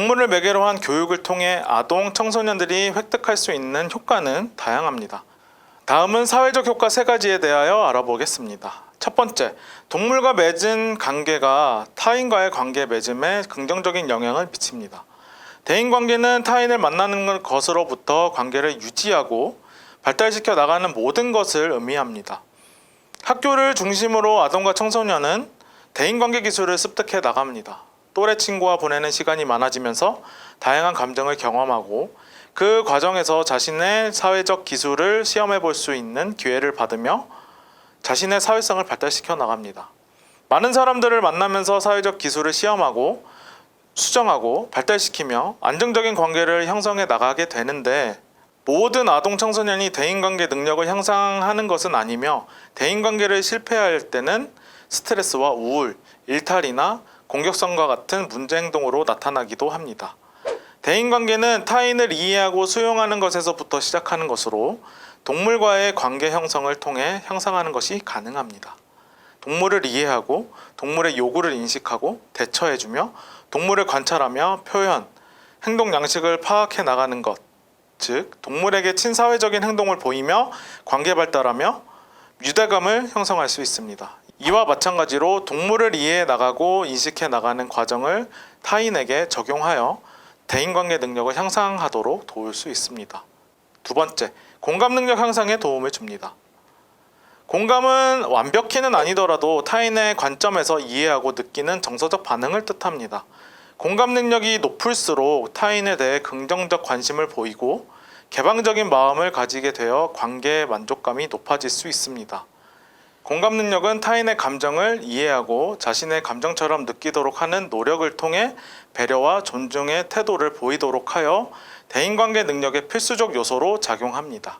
동물을 매개로 한 교육을 통해 아동 청소년들이 획득할 수 있는 효과는 다양합니다. 다음은 사회적 효과 세 가지에 대하여 알아보겠습니다. 첫 번째, 동물과 맺은 관계가 타인과의 관계 맺음에 긍정적인 영향을 미칩니다. 대인 관계는 타인을 만나는 것으로부터 관계를 유지하고 발달시켜 나가는 모든 것을 의미합니다. 학교를 중심으로 아동과 청소년은 대인 관계 기술을 습득해 나갑니다. 또래 친구와 보내는 시간이 많아지면서 다양한 감정을 경험하고 그 과정에서 자신의 사회적 기술을 시험해 볼 수 있는 기회를 받으며 자신의 사회성을 발달시켜 나갑니다. 많은 사람들을 만나면서 사회적 기술을 시험하고 수정하고 발달시키며 안정적인 관계를 형성해 나가게 되는데 모든 아동 청소년이 대인관계 능력을 향상하는 것은 아니며 대인관계를 실패할 때는 스트레스와 우울, 일탈이나 공격성과 같은 문제 행동으로 나타나기도 합니다. 대인관계는 타인을 이해하고 수용하는 것에서부터 시작하는 것으로 동물과의 관계 형성을 통해 향상하는 것이 가능합니다. 동물을 이해하고 동물의 요구를 인식하고 대처해주며 동물을 관찰하며 표현, 행동 양식을 파악해 나가는 것, 즉 동물에게 친사회적인 행동을 보이며 관계 발달하며 유대감을 형성할 수 있습니다. 이와 마찬가지로 동물을 이해해 나가고 인식해 나가는 과정을 타인에게 적용하여 대인관계 능력을 향상하도록 도울 수 있습니다. 두 번째, 공감 능력 향상에 도움을 줍니다. 공감은 완벽히는 아니더라도 타인의 관점에서 이해하고 느끼는 정서적 반응을 뜻합니다. 공감 능력이 높을수록 타인에 대해 긍정적 관심을 보이고 개방적인 마음을 가지게 되어 관계의 만족감이 높아질 수 있습니다. 공감 능력은 타인의 감정을 이해하고 자신의 감정처럼 느끼도록 하는 노력을 통해 배려와 존중의 태도를 보이도록 하여 대인관계 능력의 필수적 요소로 작용합니다.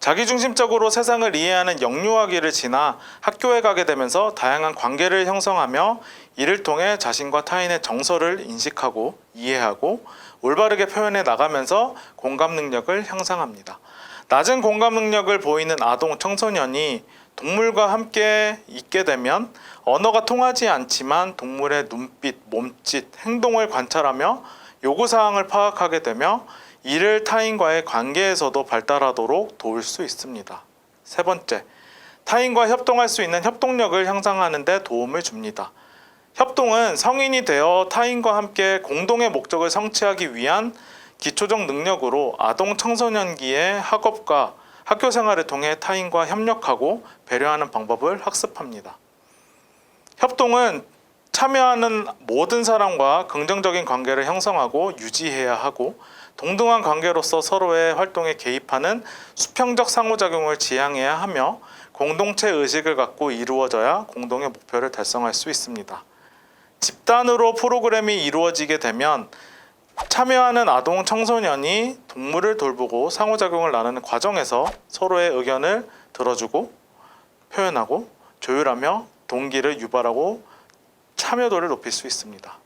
자기중심적으로 세상을 이해하는 영유아기를 지나 학교에 가게 되면서 다양한 관계를 형성하며 이를 통해 자신과 타인의 정서를 인식하고 이해하고 올바르게 표현해 나가면서 공감 능력을 향상합니다. 낮은 공감 능력을 보이는 아동 청소년이 동물과 함께 있게 되면 언어가 통하지 않지만 동물의 눈빛, 몸짓, 행동을 관찰하며 요구 사항을 파악하게 되며 이를 타인과의 관계에서도 발달하도록 도울 수 있습니다. 세 번째, 타인과 협동할 수 있는 협동력을 향상하는 데 도움을 줍니다. 협동은 성인이 되어 타인과 함께 공동의 목적을 성취하기 위한 기초적 능력으로 아동 청소년기의 학업과 학교 생활을 통해 타인과 협력하고 배려하는 방법을 학습합니다. 협동은 참여하는 모든 사람과 긍정적인 관계를 형성하고 유지해야 하고 동등한 관계로서 서로의 활동에 개입하는 수평적 상호작용을 지향해야 하며 공동체 의식을 갖고 이루어져야 공동의 목표를 달성할 수 있습니다. 집단으로 프로그램이 이루어지게 되면 참여하는 아동 청소년이 동물을 돌보고 상호작용을 나누는 과정에서 서로의 의견을 들어주고 표현하고 조율하며 동기를 유발하고 참여도를 높일 수 있습니다.